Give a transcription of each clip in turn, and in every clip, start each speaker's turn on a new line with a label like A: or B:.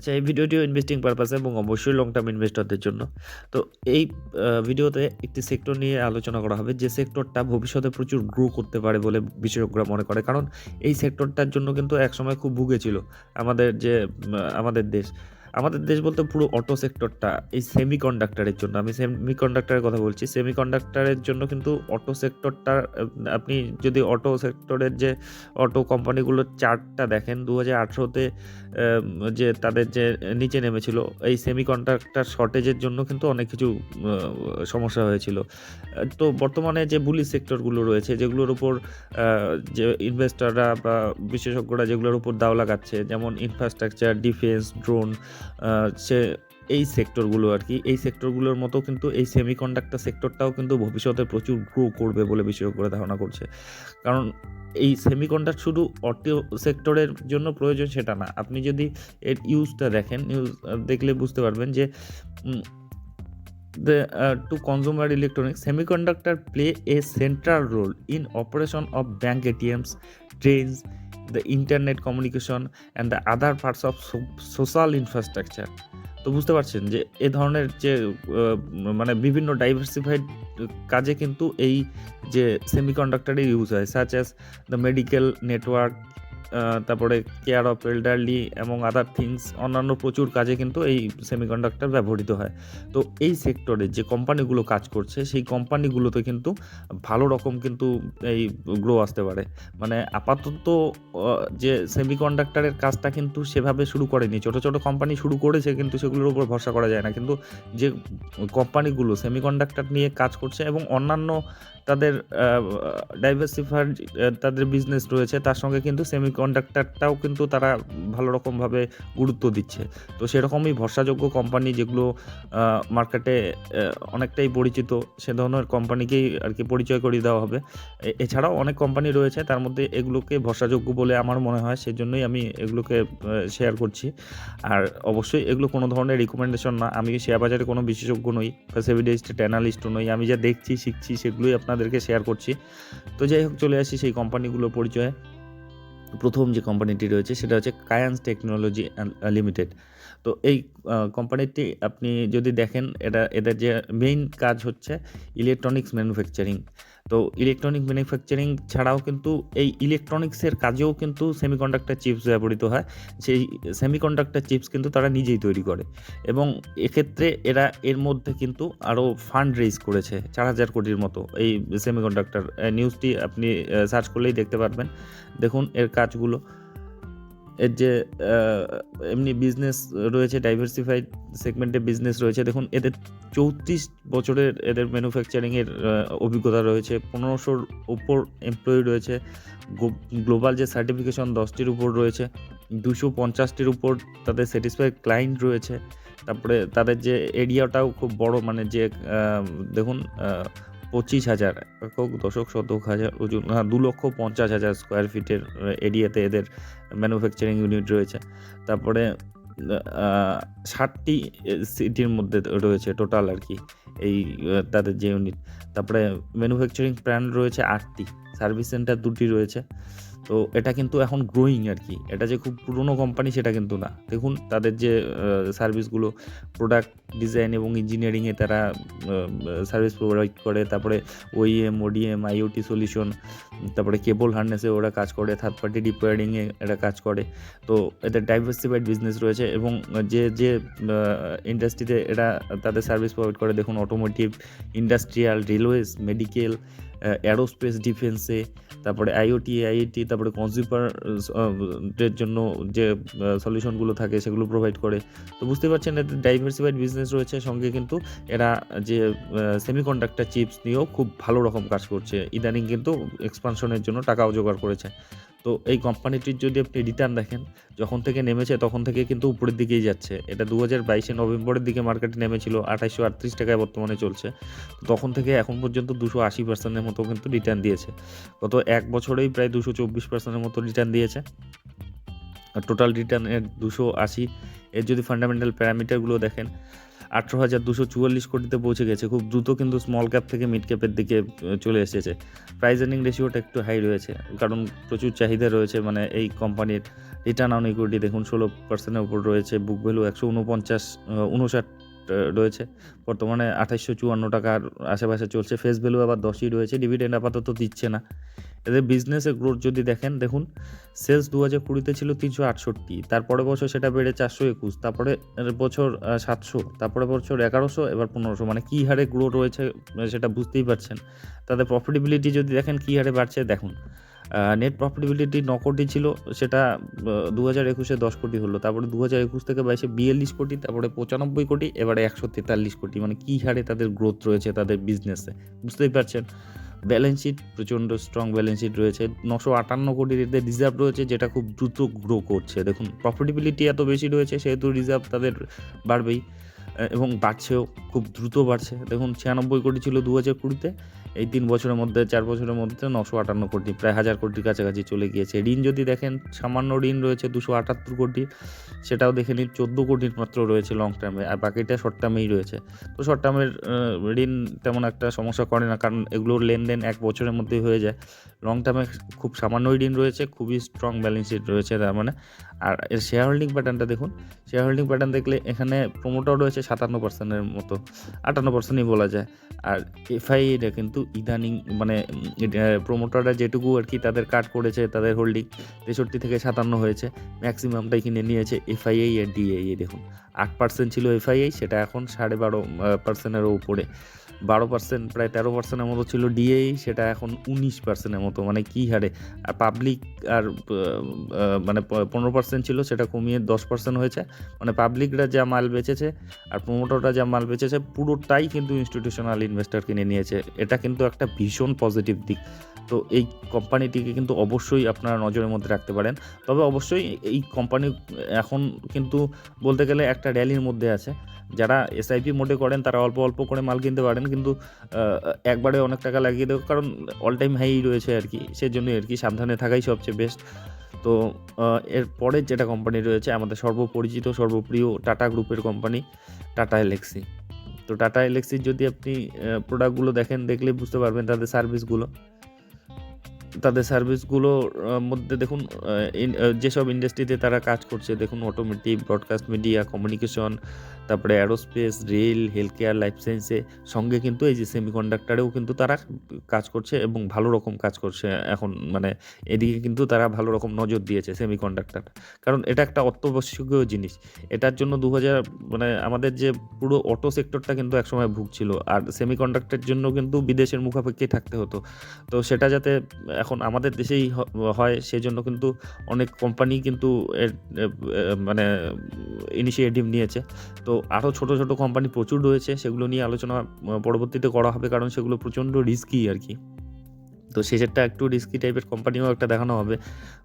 A: আচ্ছা এই ভিডিওটিও ইনভেস্টিং পারপাসে এবং অবশ্যই লং টার্ম ইনভেস্টরদের জন্য। তো এই ভিডিওতে একটি সেক্টর নিয়ে আলোচনা করা হবে, যে সেক্টরটা ভবিষ্যতে প্রচুর গ্রো করতে পারে বলে বিশেষজ্ঞরা মনে করে। কারণ এই সেক্টরটার জন্য কিন্তু একসময় খুব ভুগেছিল আমাদের যে আমাদের দেশ। আমাদের দেশ বলতে পুরো অটো সেক্টরটা এই সেমি কন্ডাক্টরের জন্য। আমি সেমি কন্ডাক্টরের কথা বলছি। সেমি কন্ডাক্টরের জন্য কিন্তু অটো সেক্টরটা আপনি যদি অটো সেক্টরের যে অটো কোম্পানিগুলোর চার্টটা দেখেন দু হাজার আঠেরোতে যে তাদের যে নিচে নেমেছিল, এই সেমি কন্ডাক্টর শর্টেজের জন্য কিন্তু অনেক কিছু সমস্যা হয়েছিল। তো বর্তমানে যে বুলি সেক্টরগুলো রয়েছে, যেগুলোর উপর যে ইনভেস্টররা বা বিশেষজ্ঞরা যেগুলোর উপর দাও লাগাচ্ছে, যেমন ইনফ্রাস্ট্রাকচার ডিফেন্স ড্রোন সে এই সেক্টরগুলো আর কি এই সেক্টরগুলোর মতো কিন্তু এই সেমিকন্ডাক্টর সেক্টরটাও কিন্তু ভবিষ্যতে প্রচুর গ্রো করবে বলে বিশেষজ্ঞরা ধারণা করছে। কারণ এই সেমিকন্ডাক্টর শুধু অটো সেক্টরের জন্য প্রয়োজন সেটা না। আপনি যদি এর ইউজটা দেখেন ইউজ দেখলে বুঝতে পারবেন যে the uh, to electronics semiconductor play a central role in operation of bank atms trains the internet communication and the other parts of social infrastructure তো বুঝতে পারছেন যে এ ধরনের যে মানে বিভিন্ন ডাইভার্সিফাইড কাজে কিন্তু এই যে সেমিকন্ডাক্টরের ইউজ হয় such as the medical network তারপরে কেয়ার অফ এল্ডারলি এবং আদার থিংস অন্যান্য প্রচুর কাজে কিন্তু এই সেমিকন্ডাক্টর ব্যবহৃত হয়। তো এই সেক্টরে যে কোম্পানিগুলো কাজ করছে, সেই কোম্পানিগুলোতে কিন্তু ভালো রকম কিন্তু এই গ্রো আসতে পারে। মানে আপাতত যে সেমিকন্ডাক্টরের কাজটা কিন্তু সেভাবে শুরু করেনি। ছোট ছোট কোম্পানি শুরু করেছে কিন্তু সেগুলোর উপর ভরসা করা যায় না। কিন্তু যে কোম্পানিগুলো সেমিকন্ডাক্টর নিয়ে কাজ করছে এবং অন্যান্য তাদের ডাইভার্সিফার তাদের বিজনেস রয়েছে। তার সঙ্গে কিন্তু সেমিকন্ডাক্টরটাও কিন্তু তারা ভালো রকমভাবে গুরুত্ব দিচ্ছে। তো সেরকমই ভরসাযোগ্য কোম্পানি যেগুলো মার্কেটে অনেকটাই পরিচিত, সে ধরনের কোম্পানিকেই আর কি পরিচয় করিয়ে দেওয়া হবে। এছাড়াও অনেক কোম্পানি রয়েছে, তার মধ্যে এগুলোকে ভরসাযোগ্য বলে আমার মনে হয়, সেজন্যই আমি এগুলোকে শেয়ার করছি। আর অবশ্যই এগুলো কোনো ধরনের রিকমেন্ডেশন না, আমি শেয়ার বাজারে কোনো বিশেষজ্ঞ নই ফেসিভিডিস্ট অ্যানালিস্টও নই, আমি যা দেখছি, শিখছি, সেগুলোই আপনাদেরকে শেয়ার করছি। তো যাই হোক, চলে আসি সেই কোম্পানিগুলোর পরিচয়ে। প্রথম যে কোম্পানিটি রয়েছে, সেটা হচ্ছে কায়ান্স টেকনোলজি লিমিটেড তো এই কোম্পানিটি আপনি যদি দেখেন, এটা, এদের যে মেইন কাজ হচ্ছে ইলেকট্রনিক্স ম্যানুফ্যাকচারিং তো ইলেকট্রনিক ম্যানুফ্যাকচারিং ছাড়াও কিন্তু এই ইলেকট্রনিক্সের কাজেও কিন্তু সেমিকন্ডাক্টর চিপস ব্যবহৃত হয়। সেই সেমিকন্ডাক্টর চিপস কিন্তু তারা নিজেই তৈরি করে এবং এক্ষেত্রে এরা এর মধ্যে কিন্তু আরও ফান্ড রেজ করেছে চার হাজার কোটির মতো। এই সেমিকন্ডাক্টর নিউজটি আপনি সার্চ করলেই দেখতে পারবেন। দেখুন এর কাজগুলো। এর যে এমনি বিজনেস রয়েছে ডাইভার্সিফাইড সেগমেন্টে বিজনেস রয়েছে, দেখুন এদের চৌত্রিশ বছরের এদের ম্যানুফ্যাকচারিংয়ের অভিজ্ঞতা রয়েছে, পনেরোশোর উপর এমপ্লয়ি রয়েছে গ্লোবাল যে সার্টিফিকেশন দশটির উপর রয়েছে, দুশো পঞ্চাশটির উপর তাদের স্যাটিসফাইড ক্লায়েন্ট রয়েছে, তারপরে তাদের যে এরিয়াটাও খুব বড় মানে যে দেখুন পঁচিশ হাজার, একক দশক শতক হাজার ওজন হ্যাঁ দু লক্ষ পঞ্চাশ হাজার স্কোয়ার ফিটের এরিয়াতে এদের ম্যানুফ্যাকচারিং ইউনিট রয়েছে। তারপরে ষাটটি সিটির মধ্যে রয়েছে টোটাল আর কি এই তাদের যে ইউনিট তারপরে ম্যানুফ্যাকচারিং প্ল্যান্ট রয়েছে আটটি সার্ভিস সেন্টার দুটি রয়েছে। তো এটা কিন্তু এখন গ্রোয়িং আর কি এটা যে খুব পুরনো কোম্পানি সেটা কিন্তু না। দেখুন, তাদের যে সার্ভিসগুলো প্রোডাক্ট ডিজাইন এবং ইঞ্জিনিয়ারিংয়ে তারা সার্ভিস প্রোভাইড করে। তারপরে ওইএম ওডিএম আইওটি সলিউশন তারপরে কেবল হার্নেসে ওরা কাজ করে থার্ড পার্টি রিপেয়ারিংয়ে এরা কাজ করে। তো এদের ডাইভার্সিফাইড বিজনেস রয়েছে এবং যে যে ইন্ডাস্ট্রিতে এরা তাদের সার্ভিস প্রোভাইড করে, দেখুন automotive industrial railways medical aerospace ডিফেন্সে তারপরে আইওটি আইআইটি তারপরে কনজিউমার এর জন্য যে সলিউশনগুলো থাকে সেগুলো প্রোভাইড করে। তো বুঝতে পারছেন, এদের ডাইভার্সিফাইড বিজনেস রয়েছে, সঙ্গে কিন্তু এরা যে সেমিকন্ডাক্টর চিপস নিয়েও খুব ভালো রকম কাজ করছে। ইদানিং কিন্তু এক্সপানশনের জন্য টাকাও জোগাড় করেছে। তো এই কোম্পানিটির যদি আপনি রিটার্ন দেখেন, যখন থেকে নেমেছে তখন থেকে কিন্তু উপরের দিকেই যাচ্ছে। এটা দু হাজার বাইশে নভেম্বরের দিকে মার্কেটে নেমেছিল, আঠাইশশো আটত্রিশ টাকায় বর্তমানে চলছে। তখন থেকে এখন পর্যন্ত দুশো আশি পার্সেন্টের মতো কিন্তু রিটার্ন দিয়েছে। গত এক বছরেই প্রায় দুশো চব্বিশ পার্সেন্টের মতো রিটার্ন দিয়েছে। টোটাল রিটার্নের দুশো আশি এর যদি ফান্ডামেন্টাল প্যারামিটারগুলো দেখেন আঠেরো হাজার দুশো চুয়াল্লিশ কোটিতে পৌঁছে গেছে। খুব দ্রুত কিন্তু স্মল ক্যাপ থেকে মিড ক্যাপের দিকে চলে এসেছে। প্রাইস আর্নিং রেশিওটা একটু হাই রয়েছে, কারণ প্রচুর চাহিদা রয়েছে মানে এই কোম্পানির রিটার্ন অন ইকুইটি দেখুন, ষোলো পার্সেন্টের উপর রয়েছে বুক ভ্যালু একশো উনপঞ্চাশ উনষাট রয়েছে। বর্তমানে আঠাশশো চুয়ান্ন টাকার আশেপাশে চলছে ফেস ভ্যালু আবার দশই রয়েছে ডিভিডেন্ড আপাতত দিচ্ছে না। এদের বিজনেসের গ্রোথ যদি দেখেন, দেখুন সেলস দু হাজার কুড়িতে ছিল তিনশো আটষট্টি তারপরে বছর সেটা বেড়ে চারশো একুশ, তারপরে বছর সাতশো তারপরে বছর এগারোশো, এবার পনেরোশো মানে কী হারে গ্রো রয়েছে সেটা বুঝতেই পারছেন। তাদের প্রফিটেবিলিটি যদি দেখেন, কী হারে বাড়ছে, দেখুন নেট প্রফিটেবিলিটি ন কোটি ছিল, সেটা দু হাজার একুশে দশ কোটি হলো, তারপরে দু হাজার একুশ থেকে বাইশে বিয়াল্লিশ কোটি, তারপরে পঁচানব্বই কোটি, এবারে একশো তেতাল্লিশ কোটি মানে কী হারে তাদের গ্রোথ রয়েছে তাদের বিজনেসে বুঝতেই পারছেন? ব্যালেন্স শিট প্রচণ্ড স্ট্রং ব্যালেন্স শিট রয়েছে। নশো আটান্ন কোটি এদের রিজার্ভ রয়েছে, যেটা খুব দ্রুত গ্রো করছে। দেখুন প্রফিটেবিলিটি এত বেশি রয়েছে, সেহেতু রিজার্ভ তাদের বাড়বেই, এবং বাড়ছেও, খুব দ্রুত বাড়ছে। দেখুন, ছিয়ানব্বই কোটি ছিল দু হাজার কুড়িতে এই তিন বছরের মধ্যে, চার বছরের মধ্যে নশো আটান্ন কোটি, প্রায় হাজার কোটির কাছাকাছি চলে গিয়েছে। ঋণ যদি দেখেন, সামান্য ঋণ রয়েছে দুশো আটাত্তর কোটি, সেটাও দেখে নিন, চোদ্দ কোটির মাত্র রয়েছে লং টার্মে আর বাকিটা শর্ট টার্মেই রয়েছে। তো শর্ট টার্মের ঋণ তেমন একটা সমস্যা করে না, কারণ এগুলোর লেনদেন এক বছরের মধ্যেই হয়ে যায়। লং টার্মে খুব সামান্যই ঋণ রয়েছে, খুবই স্ট্রং ব্যালেন্স শিট রয়েছে, তার মানে আর এর শেয়ার হোল্ডিং প্যাটার্নটা দেখুন। শেয়ার হোল্ডিং প্যাটার্ন দেখলে এখানে প্রোমোটার রয়েছে সাতান্ন পার্সেন্টের মতো, আটান্ন পার্সেন্টই বলা যায়। আর এফআইটা কিন্তু ইদানিং মানে প্রোমোটাররা যেটুকু আর কি তাদের কাট করেছে, তাদের হোল্ডিং তেষট্টি থেকে সাতান্ন হয়েছে ম্যাক্সিমামটাই কিনে নিয়েছে এফআইআই আর ডিআইএ দেখুন। আট পার্সেন্ট ছিল এফআইআই সেটা এখন সাড়ে বারো পার্সেন্টেরও উপরে। বারো পার্সেন্ট প্রায় তেরো পার্সেন্টের মতো ছিল ডিএই সেটা এখন উনিশ পার্সেন্টের মতো। মানে কী হারে? আর পাবলিক আর মানে পনেরো পার্সেন্ট ছিল, সেটা কমিয়ে দশ পার্সেন্ট হয়েছে। মানে পাবলিকরা যা মাল বেচেছে আর প্রমোটররা যা মাল বেচেছে, পুরোটাই কিন্তু ইনস্টিটিউশনাল ইনভেস্টর কিনে নিয়েছে। এটা কিন্তু একটা ভীষণ পজিটিভ দিক। তো এই কোম্পানিটিকে কিন্তু অবশ্যই আপনারা নজরের মধ্যে রাখতে পারেন। তবে অবশ্যই এই কোম্পানি এখন কিন্তু বলতে গেলে একটা র্যালির মধ্যে আছে। যারা এসআইপি মোডে করেন তারা অল্প অল্প করে মাল কিনতে পারেন কিন্তু একবারে অনেক টাকা লাগিয়ে দেবো কারণ অল টাইম হাই রয়েছে আর কি সেজন্যই আর কি সাবধানে থাকাই সবচেয়ে বেস্ট তো আহ, এর পরের যেটা কোম্পানি রয়েছে আমাদের সর্বপরিচিত সর্বপ্রিয় টাটা গ্রুপের কোম্পানি টাটা এলেক্সি তো টাটা এলেক্সির যদি আপনি প্রোডাক্টগুলো দেখেন দেখলে বুঝতে পারবেন তাদের সার্ভিসগুলো তাদের সার্ভিসগুলোর মধ্যে দেখুন যেসব ইন্ডাস্ট্রিতে তারা কাজ করছে দেখুন অটোমেটিক ব্রডকাস্ট মিডিয়া কমিউনিকেশন তারপরে aerospace rail health care life সায়েন্সে সঙ্গে কিন্তু এই যে সেমিকন্ডাক্টরেও কিন্তু তারা কাজ করছে এবং ভালো রকম কাজ করছে এখন। মানে এদিকে কিন্তু তারা ভালো রকম নজর দিয়েছে সেমিকন্ডাক্টর কারণ এটা একটা অত্যাবশ্যকীয় জিনিস। এটার জন্য দু হাজার মানে আমাদের যে পুরো অটো সেক্টরটা কিন্তু একসময় ভুগছিল। আর সেমিকন্ডাক্টরের জন্য কিন্তু বিদেশের মুখাপেক্ষেই থাকতে হতো। তো সেটা যাতে এখন আমাদের দেশেই হয়, সেজন্য কিন্তু অনেক কোম্পানি কিন্তু মানে ইনিশিয়েটিভ নিয়েছে। তো আরও ছোট ছোট কোম্পানি প্রচুর রয়েছে, সেগুলো নিয়ে আলোচনা পরবর্তীতে করা হবে, কারণ সেগুলো প্রচণ্ড রিস্কি আর কি। তো সেটা একটু রিস্কি টাইপের কোম্পানিও একটা দেখানো হবে।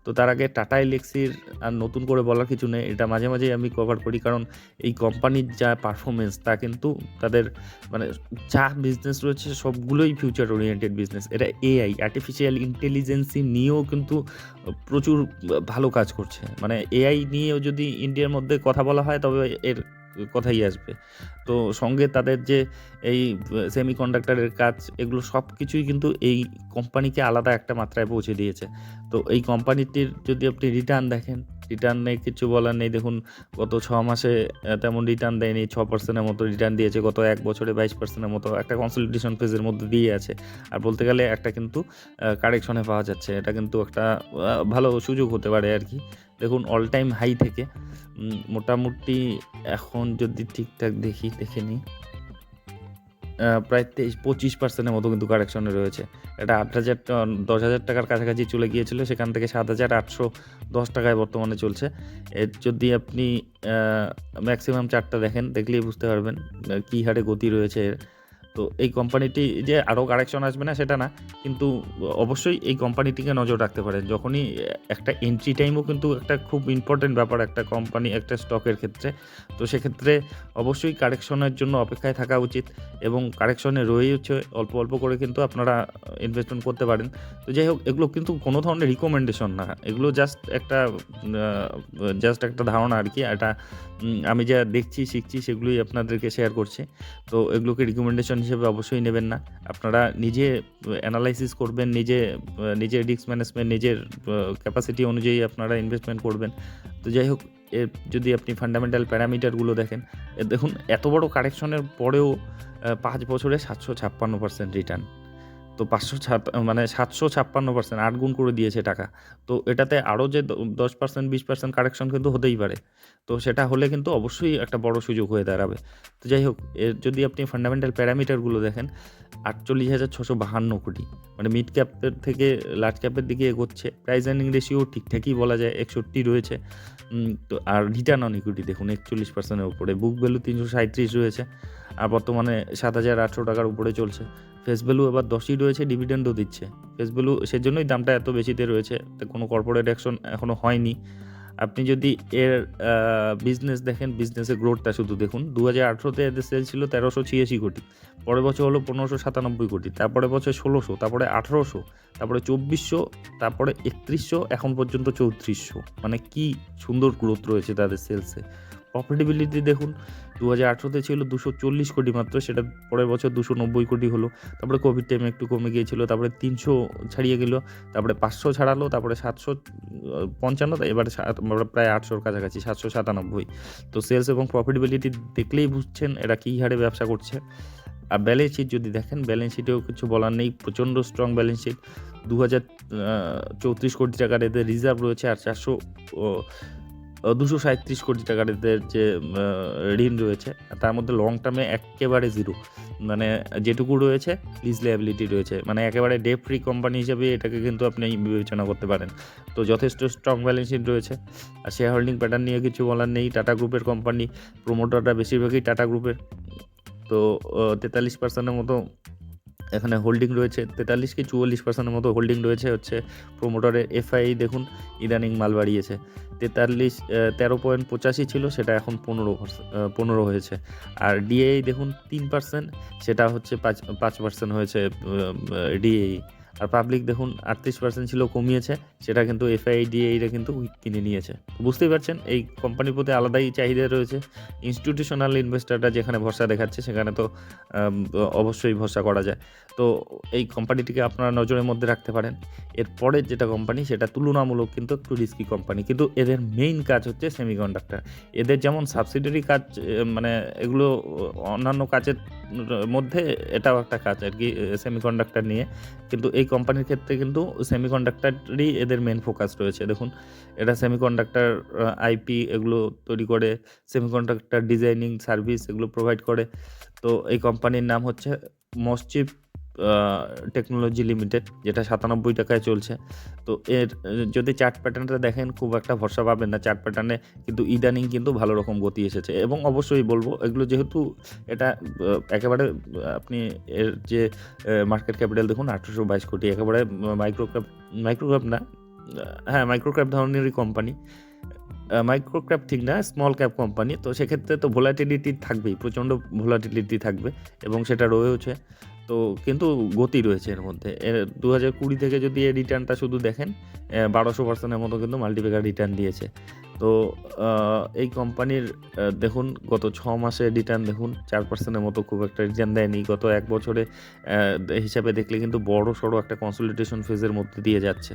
A: তো তার আগে টাটা এলেক্সির আর নতুন করে বলার কিছু নেই, এটা মাঝে মাঝেই আমি কভার করি, কারণ এই কোম্পানির যা পারফরমেন্স তা কিন্তু তাদের মানে যা বিজনেস রয়েছে, সবগুলোই ফিউচার ওরিয়েন্টেড বিজনেস এটা এআই আর্টিফিশিয়াল ইন্টেলিজেন্সি নিয়েও কিন্তু প্রচুর ভালো কাজ করছে। মানে এআই নিয়েও যদি ইন্ডিয়ার মধ্যে কথা বলা হয়, তবে এর কথাই আসবে। তো সঙ্গে তাদের যে এই সেমি কন্ডাক্টারের কাজ, এগুলো সব কিছুই কিন্তু এই কোম্পানিকে আলাদা একটা মাত্রায় পৌঁছে দিয়েছে। তো এই কোম্পানিটির যদি আপনি রিটার্ন দেখেন রিটার্নে কিছু বলার নেই। দেখুন, গত ছ মাসে তেমন রিটার্ন দেয়নি, ছ পার্সেন্টের মতো রিটার্ন দিয়েছে, গত এক বছরে বাইশ পার্সেন্টের মতো একটা কনসলিডেশন ফেজের মধ্যে দিয়ে আছে। আর বলতে গেলে একটা কিন্তু কারেকশনে পাওয়া যাচ্ছে। এটা কিন্তু একটা ভালো সুযোগ হতে পারে আর কি। দেখুন অল টাইম হাই থেকে মোটামুটি এখন যদি ঠিকঠাক দেখি, দেখে নিই। প্রায় তেইশ, পঁচিশ পার্সেন্টের মতো কিন্তু কারেকশনে রয়েছে। এটা আট হাজার দশ হাজার টাকার কাছাকাছি চলে গিয়েছিল, সেখান থেকে সাত হাজার আটশো দশ টাকায় বর্তমানে চলছে। এর যদি আপনি ম্যাক্সিমাম চারটা দেখেন, দেখলেই বুঝতে পারবেন কী হারে গতি রয়েছে এর। তো এই কোম্পানিটি যে আরও কারেকশন আসবে না, সেটা না। কিন্তু অবশ্যই এই কোম্পানিটিকে নজর রাখতে পারেন। যখনই একটা এন্ট্রি টাইমও কিন্তু একটা খুব ইম্পর্টেন্ট ব্যাপার একটা কোম্পানি একটা স্টকের ক্ষেত্রে। তো সেক্ষেত্রে অবশ্যই কারেকশনের জন্য অপেক্ষায় থাকা উচিত এবং কারেকশনে রয়েছে, অল্প অল্প করে কিন্তু আপনারা ইনভেস্টমেন্ট করতে পারেন। তো যাই হোক, এগুলো কিন্তু কোনো ধরনের রিকমেন্ডেশন না। এগুলো জাস্ট একটা জাস্ট একটা ধারণা আর কি। এটা আমি যা দেখছি, শিখছি, সেগুলোই আপনাদেরকে শেয়ার করছি। তো এগুলোকে রিকমেন্ডেশন হিসেবে অবশ্যই নেবেন না। আপনারা নিজে অ্যানালাইসিস করবেন, নিজে নিজের রিস্ক ম্যানেজমেন্ট নিজের ক্যাপাসিটি অনুযায়ী আপনারা ইনভেস্টমেন্ট করবেন। তো যাই হোক, এর যদি আপনি ফান্ডামেন্টাল প্যারামিটারগুলো দেখেন দেখুন, এত বড় কারেকশনের পরেও পাঁচ বছরে সাতশো ছাপ্পান্ন পার্সেন্ট রিটার্ন তো পাঁচশো মানে সাতশো ছাপ্পান্ন পার্সেন্ট আট গুণ করে দিয়েছে টাকা। তো এটাতে আরও যে দশ পার্সেন্ট বিশ পার্সেন্ট কারেকশন কিন্তু হতেই পারে। তো সেটা হলে কিন্তু অবশ্যই একটা বড় সুযোগ হয়ে দাঁড়াবে। তো যাই হোক, এর যদি আপনি ফান্ডামেন্টাল প্যারামিটারগুলো দেখেন, আটচল্লিশ হাজার ছশো বাহান্ন কোটি। মানে মিড ক্যাপের থেকে লার্জ ক্যাপের দিকে এগোচ্ছে। প্রাইস আর্নিং রেশিও ঠিকঠাকই বলা যায়, একষট্টি রয়েছে। তো আর রিটার্ন অন ইকুইটি দেখুন, একচল্লিশ পার্সেন্টের উপরে। বুক ভ্যালু তিনশো সাঁত্রিশ রয়েছে। আর বর্তমানে সাত হাজার আটশো টাকার উপরে চলছে। ফেস ভ্যালু এবার দশই রয়েছে ডিভিডেন্ডও দিচ্ছে। ফেস ভ্যালু সেজন্যই দামটা এত বেশিতে রয়েছে কোনো কর্পোরেট অ্যাকশন এখনও হয়নি। আপনি যদি এর বিজনেস দেখেন বিজনেসের গ্রোথটা শুধু দেখুন দু হাজার আঠেরোতে এদের সেল ছিল তেরোশো ছিয়াশি কোটি, পরের বছর হলো পনেরোশো সাতানব্বই কোটি তারপরে বছর ষোলোশো, তারপরে আঠেরোশো, তারপরে চব্বিশশো, তারপরে একত্রিশশো, এখন পর্যন্ত চৌত্রিশশো। মানে কি সুন্দর গ্রোথ রয়েছে তাদের সেলসে প্রফিটেবিলিটি দেখুন দু হাজার আঠেরোতে ছিল দুশো চল্লিশ কোটি মাত্র, সেটা পরের বছর দুশো নব্বই কোটি হলো। তারপরে কোভিড টাইমে একটু কমে গিয়েছিল, তারপরে তিনশো ছাড়িয়ে গেল, তারপরে পাঁচশো ছাড়ালো, তারপরে সাতশো পঞ্চান্ন এবারে প্রায় আটশোর কাছাকাছি, সাতশো সাতানব্বই। তো সেলস এবং প্রফিটেবিলিটি দেখলেই বুঝছেন এরা কী হারে ব্যবসা করছে। আর ব্যালেন্স শিট যদি দেখেন ব্যালেন্স শিটেও কিছু বলার নেই, প্রচণ্ড স্ট্রং ব্যালেন্স শিট দু হাজার চৌত্রিশ কোটি টাকার এদের রিজার্ভ রয়েছে, আর চারশো দুশো সাঁত্রিশ কোটি টাকার এদের যে ঋণ রয়েছে, তার মধ্যে লং টার্মে একেবারে জিরো মানে যেটুকু রয়েছে লিজ লায়াবিলিটি রয়েছে। মানে একেবারে ডে ফ্রি কোম্পানি হিসেবে এটাকে কিন্তু আপনি বিবেচনা করতে পারেন। তো যথেষ্ট স্ট্রং ব্যালেন্স শিট রয়েছে। আর শেয়ার হোল্ডিং প্যাটার্ন নিয়ে কিছু বলার নেই। টাটা গ্রুপের কোম্পানি প্রোমোটাররা বেশিরভাগই টাটা গ্রুপের তো তেতাল্লিশ পার্সেন্টের মতো এখানে হোল্ডিং রয়েছে, তেতাল্লিশ কি চুয়াল্লিশ পার্সেন্টের মতো হোল্ডিং রয়েছে হচ্ছে প্রোমোটরের এফআই দেখুন, ইদানিং মাল বাড়িয়েছে। তেতাল্লিশ তেরো পয়েন্ট পঁচাশি ছিল, সেটা এখন পনেরো পনেরো হয়েছে। আর ডিএই দেখুন তিন পার্সেন্ট সেটা হচ্ছে পাঁচ পাঁচ পার্সেন্ট হয়েছে ডিএই আর পাবলিক দেখুন, আটত্রিশ পার্সেন্ট ছিল কমিয়েছে, সেটা কিন্তু এফআই ডিএইরা কিন্তু কিনে নিয়েছে। বুঝতেই পারছেন, এই কোম্পানির প্রতি আলাদাই চাহিদা রয়েছে। ইনস্টিটিউশনাল ইনভেস্টাররা যেখানে ভরসা দেখাচ্ছে, সেখানে তো অবশ্যই ভরসা করা যায়। তো এই কোম্পানিটিকে আপনারা নজরের মধ্যে রাখতে পারেন। এরপরের যেটা কোম্পানি সেটা তুলনামূলক কিন্তু একটু রিস্কি কোম্পানি কিন্তু এদের মেইন কাজ হচ্ছে সেমিকন্ডাক্টর এদের যেমন সাবসিডারি কাজ মানে এগুলো অন্যান্য কাজের মধ্যে এটাও একটা কাজ আর কি সেমিকন্ডাক্টর নিয়ে। কিন্তু এই কোম্পানির ক্ষেত্রে কিন্তু সেমি কন্ডাক্টারই এদের মেন ফোকাস রয়েছে। দেখুন, এটা সেমি কন্ডাক্টার আইপি এগুলো তৈরি করে সেমি কন্ডাক্টার ডিজাইনিং সার্ভিস এগুলো প্রোভাইড করে। তো এই কোম্পানির নাম হচ্ছে মসচিপ টেকনোলজি লিমিটেড যেটা সাতানব্বই টাকায় চলছে। তো এর, যদি চার্ট প্যাটার্নটা দেখেন, খুব একটা ভরসা পাবেন না চার্ট প্যাটার্নে কিন্তু ইদানিং কিন্তু ভালো রকম গতি এসেছে। এবং অবশ্যই বলব, এগুলো যেহেতু এটা একেবারে আপনি এর যে মার্কেট ক্যাপিটাল দেখুন, আঠেরোশো বাইশ কোটি, একেবারে মাইক্রো ক্যাপ মাইক্রো ক্যাপ না হ্যাঁ মাইক্রো ক্যাপ ধরনেরই কোম্পানি মাইক্রো ক্যাপ ঠিক না স্মল ক্যাপ কোম্পানি তো সেক্ষেত্রে তো ভোলাটিলিটি থাকবেই, প্রচণ্ড ভোলাটিলিটি থাকবে, এবং সেটা রয়েছে তো কিন্তু গতি রয়েছে এর মধ্যে। এর দু হাজার কুড়ি থেকে যদি এই রিটার্নটা শুধু দেখেন বারোশো পার্সেন্টের মতো কিন্তু মাল্টিপেকার রিটার্ন দিয়েছে। তো এই কোম্পানির দেখুন, গত ছ মাসে রিটার্ন দেখুন, চার পার্সেন্টের মতো খুব একটা রিটার্ন দেয়নি। গত এক বছরে হিসাবে দেখলে কিন্তু বড় সড়ো একটা কনসলিডেশন ফেজের মধ্যে দিয়ে যাচ্ছে।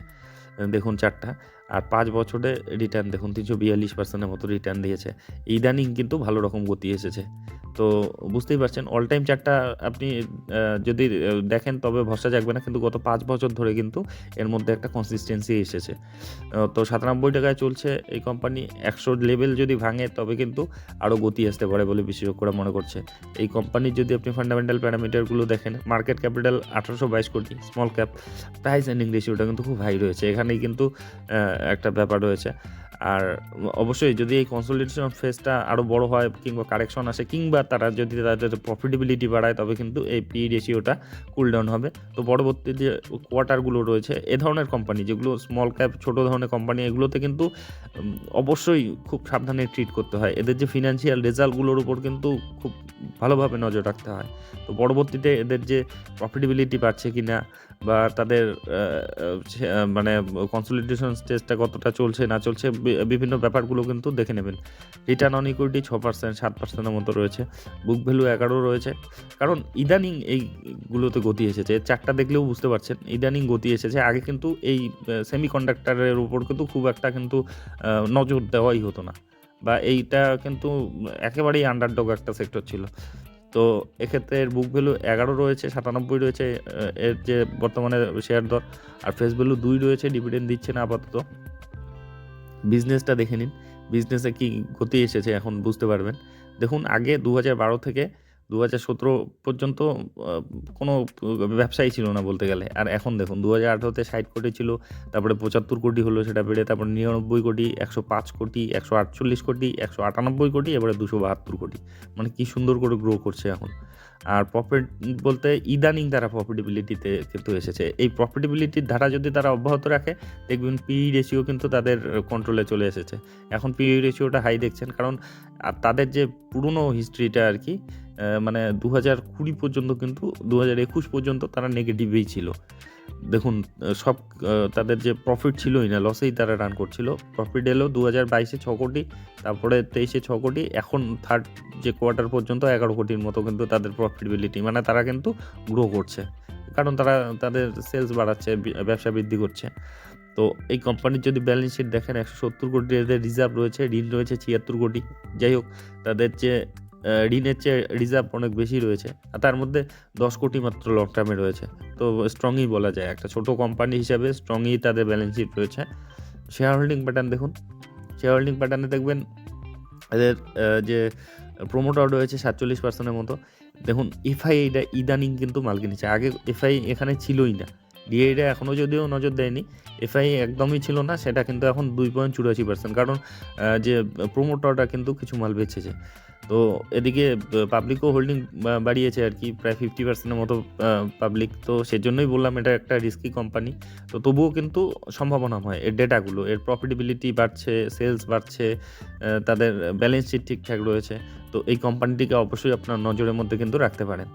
A: দেখুন চারটা। আর পাঁচ বছরে রিটার্ন দেখুন, তিনশো বিয়াল্লিশ পার্সেন্টের মতো রিটার্ন দিয়েছে। ইদানিং কিন্তু ভালো রকম গতি এসেছে। তো বুঝতেই পারছেন অল টাইম চারটা আপনি যদি দেখেন তবে ভরসা জাগবে না, কিন্তু গত পাঁচ বছর ধরে কিন্তু এর মধ্যে একটা কনসিস্টেন্সি এসেছে। তো সাতানব্বই টাকায় চলছে এই কোম্পানি একশো লেভেল যদি ভাঙে তবে কিন্তু আরও গতি আসতে পারে বলে বিশেষজ্ঞরা মনে করছে। এই কোম্পানির যদি আপনি ফান্ডামেন্টাল প্যারামিটারগুলো দেখেন মার্কেট ক্যাপিটাল আঠারোশো বাইশ কোটি স্মল ক্যাপ প্রাইস এন্ডিং রেশিওটা কিন্তু খুব হাই রয়েছে। এখানেই কিন্তু একটা ব্যাপার রয়েছে। আর অবশ্যই যদি এই কনসোলিডেশন ফেজটা আরও বড় হয় কিংবা কারেকশন আসে কিংবা তারা যদি তাদের প্রফিটেবিলিটি বাড়ায়, তবে কিন্তু এই পি রেশিওটা কুল ডাউন হবে। তো পরবর্তী যে কোয়ার্টারগুলো রয়েছে, এ ধরনের কোম্পানি যেগুলো স্মল ক্যাপ ছোট ধরনের কোম্পানি এগুলোতে কিন্তু অবশ্যই খুব সাবধানে ট্রিট করতে হয়। এদের যে ফিনান্সিয়াল রেজাল্টগুলোর উপর কিন্তু খুব ভালোভাবে নজর রাখতে হয়। তো পরবর্তীতে এদের যে প্রফিটেবিলিটি বাড়ছে কি না বা তাদের মানে কনসলিডেশন স্টেজটা কতটা চলছে, না চলছে বিভিন্ন ব্যাপারগুলো কিন্তু দেখে নেবেন। রিটার্ন অন ইকুইটি ছ পার্সেন্ট সাত পার্সেন্টের মতো রয়েছে। বুক ভ্যালু এগারো রয়েছে। কারণ ইদানিং এইগুলোতে গতি এসেছে। চারটা দেখলেও বুঝতে পারছেন, ইদানিং গতি এসেছে। আগে কিন্তু এই সেমি কন্ডাক্টরের উপর কিন্তু খুব একটা কিন্তু নজর দেওয়াই হতো না। বা এইটা কিন্তু একেবারেই আন্ডারডগ একটা সেক্টর ছিল। তো এক্ষেত্রে এর বুক ভ্যালু এগারো রয়েছে, সাতানব্বই রয়েছে এর যে বর্তমানে শেয়ার দর আর ফেস ভ্যালু দুই রয়েছে ডিভিডেন্ড দিচ্ছে না আপাতত। বিজনেসটা দেখে নিন। বিজনেসে কি ক্ষতি এসেছে এখন বুঝতে পারবেন। দেখুন, আগে দু থেকে দু হাজার সতেরো পর্যন্ত কোনো ব্যবসায়ী ছিল না বলতে গেলে। আর এখন দেখুন দু হাজার আঠেরোতে ষাট কোটি ছিল, তারপরে পঁচাত্তর কোটি হলো সেটা বেড়ে, তারপর নিরানব্বই কোটি, একশো পাঁচ কোটি, একশো আটচল্লিশ কোটি, একশো আটানব্বই কোটি, এবারে দুশো বাহাত্তর কোটি। মানে কি সুন্দর করে গ্রো করছে এখন। আর প্রফিট বলতে ইদানিং তারা প্রফিটেবিলিটিতে কিন্তু এসেছে। এই প্রফিটেবিলিটির ধারা যদি তারা অব্যাহত রাখে, দেখবেন পি রেশিও কিন্তু তাদের কন্ট্রোলে চলে এসেছে। এখন পি রেশিওটা হাই দেখছেন, কারণ তাদের যে পুরনো হিস্ট্রিটা আর কি মানে দু হাজার কুড়ি পর্যন্ত কিন্তু দু হাজার একুশ পর্যন্ত তারা নেগেটিভেই ছিল। দেখুন সব তাদের যে প্রফিট ছিলই না লসেই তারা রান করছিল। প্রফিট এলো দু হাজার বাইশে ছ কোটি, তারপরে তেইশে ছ কোটি, এখন থার্ড যে কোয়ার্টার পর্যন্ত এগারো কোটির মতো কিন্তু তাদের প্রফিটেবিলিটি মানে তারা কিন্তু গ্রো করছে। কারণ তারা, তাদের সেলস বাড়াচ্ছে ব্যবসা বৃদ্ধি করছে। তো এই কোম্পানির যদি ব্যালেন্স শিট দেখেন, একশো সত্তর কোটি এদের রিজার্ভ রয়েছে, ঋণ রয়েছে ছিয়াত্তর কোটি। যাই হোক, তাদের যে ঋণের চেয়ে রিজার্ভ অনেক বেশি রয়েছে। আর তার মধ্যে দশ কোটি মাত্র লং টার্মে রয়েছে। তো স্ট্রংই বলা যায়, একটা ছোট কোম্পানি হিসাবে স্ট্রংই তাদের ব্যালেন্স শিট রয়েছে। শেয়ার হোল্ডিং প্যাটার্ন দেখুন। শেয়ার হোল্ডিং প্যাটার্নে দেখবেন, এদের যে প্রোমোটার রয়েছে সাতচল্লিশ পার্সেন্টের মতো। দেখুন এফআই এটা ইদানিং কিন্তু মাল কিনেছে আগে এফআই এখানে ছিলই না। ডিআইটা এখনও যদিও নজর দেয়নি এফআই একদমই ছিল না, সেটা কিন্তু এখন দুই পয়েন্ট চুরাশি পার্সেন্ট কারণ যে প্রোমোটারটা কিন্তু কিছু মাল বেচেছে। তো এদিকে পাবলিকও হোল্ডিং বাড়িয়েছে আর কি, প্রায় ফিফটি পার্সেন্টের মতো পাবলিক তো সেজন্যই বললাম এটা একটা রিস্কি কোম্পানি তো তবুও কিন্তু সম্ভাবনা হয় এর ডেটাগুলো এর প্রফিটেবিলিটি বাড়ছে সেলস বাড়ছে তাদের ব্যালেন্স শিট ঠিকঠাক রয়েছে। তো এই কোম্পানিটিকে অবশ্যই আপনার নজরের মধ্যে কিন্তু রাখতে পারেন।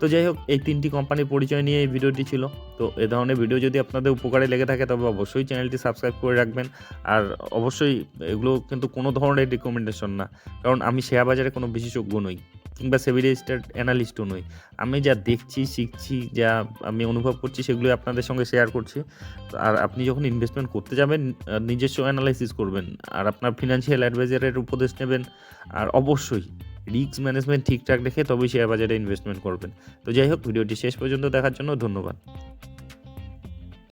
A: তো যাই হোক, এই তিনটি কোম্পানির পরিচয় নিয়ে এই ভিডিওটি ছিল। তো এ ধরনের ভিডিও যদি আপনাদের উপকারে লেগে থাকে, তবে অবশ্যই চ্যানেলটি সাবস্ক্রাইব করে রাখবেন। আর অবশ্যই এগুলো কিন্তু কোনো ধরনের রিকমেন্ডেশন না। কারণ আমি শেয়ার বাজারে কোনো বিশেষজ্ঞ নই, কিংবা সেভি রেজিস্টার্ড অ্যানালিস্টও নই। আমি যা দেখছি, শিখছি, যা আমি অনুভব করছি, সেগুলোই আপনাদের সঙ্গে শেয়ার করছি। আর আপনি যখন ইনভেস্টমেন্ট করতে যাবেন, নিজস্ব অ্যানালাইসিস করবেন, আর আপনার ফিনান্সিয়াল অ্যাডভাইজারের উপদেশ নেবেন, আর অবশ্যই রিস্ক ম্যানেজমেন্ট ঠিকঠাক রেখে তবেই শেয়ার বাজারে ইনভেস্টমেন্ট করবেন। তো যাই হোক, ভিডিওটি শেষ পর্যন্ত দেখার জন্য ধন্যবাদ।